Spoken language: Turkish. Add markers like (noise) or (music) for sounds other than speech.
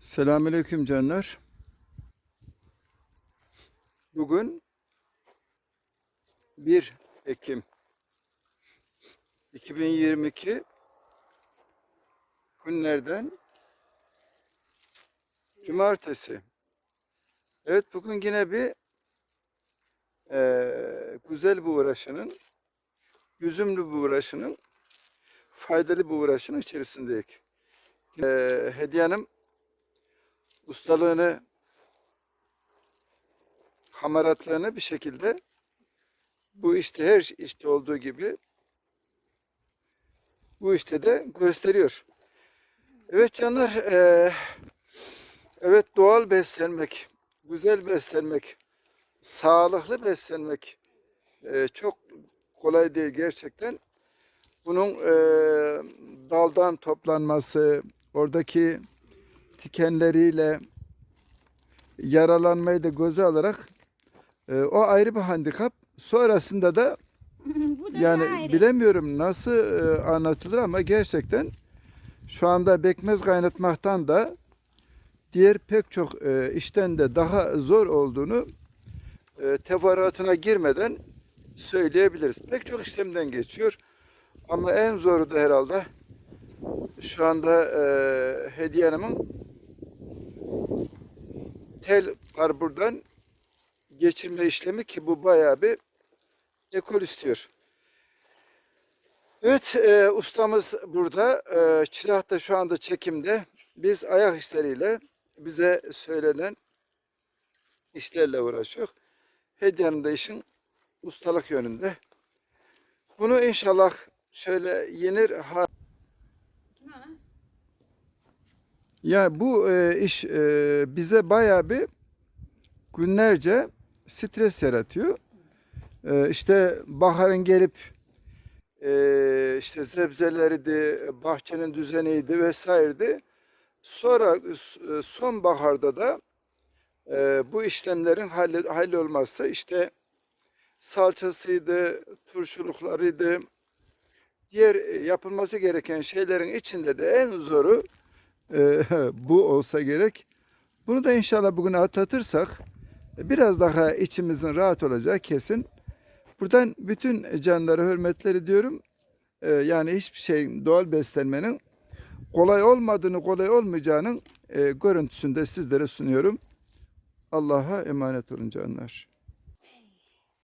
Selamünaleyküm canlar. Bugün 1 Ekim 2022 günlerden Cumartesi. Evet bugün yine bir eee, güzel bir uğraşının, yüzümlü bir uğraşının, faydalı bir uğraşının içerisindeyiz. Eee Hediye Hanım ustalığını, hamaratlığını bir şekilde bu işte her işte olduğu gibi bu işte de gösteriyor. Evet canlar, eee, evet doğal beslenmek, güzel beslenmek, sağlıklı beslenmek eee, çok kolay değil gerçekten. Bunun eee, daldan toplanması, oradaki tikenleriyle yaralanmayı da göze alarak e, o ayrı bir handikap. Sonrasında (laughs) da yani ayrı. bilemiyorum nasıl e, anlatılır ama gerçekten şu anda bekmez kaynatmaktan da diğer pek çok e, işten de daha zor olduğunu e, teferruatına girmeden söyleyebiliriz. Pek çok işlemden geçiyor ama en zoru da herhalde şu anda e, Hediye Hanım'ın tel var geçirme işlemi ki bu bayağı bir ekol istiyor. Evet e, ustamız burada. E, çırak da şu anda çekimde. Biz ayak işleriyle bize söylenen işlerle uğraşıyor. Hediye Hanım da işin ustalık yönünde. Bunu inşallah şöyle yenir ha Ya bu e, iş e, bize bayağı bir günlerce stres yaratıyor. E, işte baharın gelip e, işte sebzeleriydi, bahçenin düzeniydi vesairedi. Sonra e, sonbaharda da e, bu işlemlerin halli, hallolmazsa işte salçasıydı, turşuluklarıydı, diğer e, yapılması gereken şeylerin içinde de en zoru e, (laughs) bu olsa gerek. Bunu da inşallah bugün atlatırsak e, biraz daha içimizin rahat olacağı kesin. Buradan bütün canlara hürmetler ediyorum. E, yani hiçbir şeyin doğal beslenmenin kolay olmadığını, kolay olmayacağının e, görüntüsünü de sizlere sunuyorum. Allah'a emanet olun canlar.